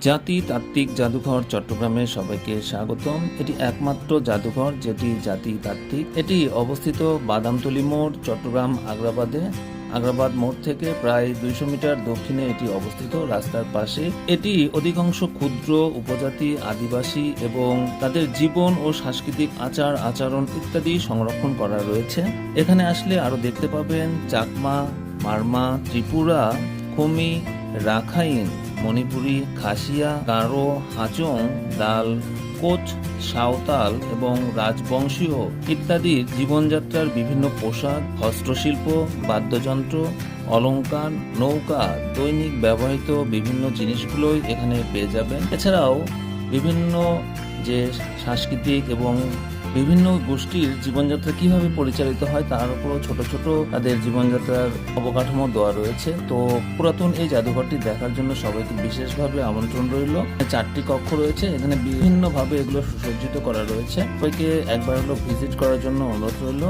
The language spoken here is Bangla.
জাতিতাত্ত্বিক জাদুঘর চট্টগ্রামে সবাইকে স্বাগতম। এটি একমাত্র জাদুঘর যেটি জাতিতাত্ত্বিক। এটি অবস্থিত বাদামতলি মোড়, চট্টগ্রাম আগ্রাবাদে। আগ্রাবাদ মোড় থেকে প্রায় দুইশো মিটার দক্ষিণে এটি অবস্থিত রাস্তার পাশে। এটি অধিকাংশ ক্ষুদ্র উপজাতি, আদিবাসী এবং তাদের জীবন ও সাংস্কৃতিক আচার, আচরণ ইত্যাদি সংরক্ষণ করা রয়েছে। এখানে আসলে আরও দেখতে পাবেন চাকমা, মারমা, ত্রিপুরা, খমি, রাখাইন মণিপুরী খাসিয়া, গারো হাজং দাল কোচ, সাঁওতাল এবং রাজবংশীয় ইত্যাদির জীবনযাত্রার বিভিন্ন পোশাক, হস্তশিল্প, বাদ্যযন্ত্র অলঙ্কার নৌকা, দৈনিক ব্যবহৃত বিভিন্ন জিনিসগুলোই এখানে পেয়ে যাবেন। এছাড়াও বিভিন্ন যে সাংস্কৃতিক এবং বিভিন্ন গোষ্ঠীর জীবনযাত্রা কীভাবে পরিচালিত হয় তার উপরও ছোট ছোট তাদের জীবনযাত্রার অবকাঠামো দেওয়া রয়েছে। তো পুরাতন এই জাদুঘরটি দেখার জন্য সবাইকে বিশেষভাবে আমন্ত্রণ রইল। চারটি কক্ষ রয়েছে, এখানে বিভিন্নভাবে এগুলো সুসজ্জিত করা রয়েছে। সবাইকে একবার হলো ভিজিট করার জন্য অনুরোধ রইল।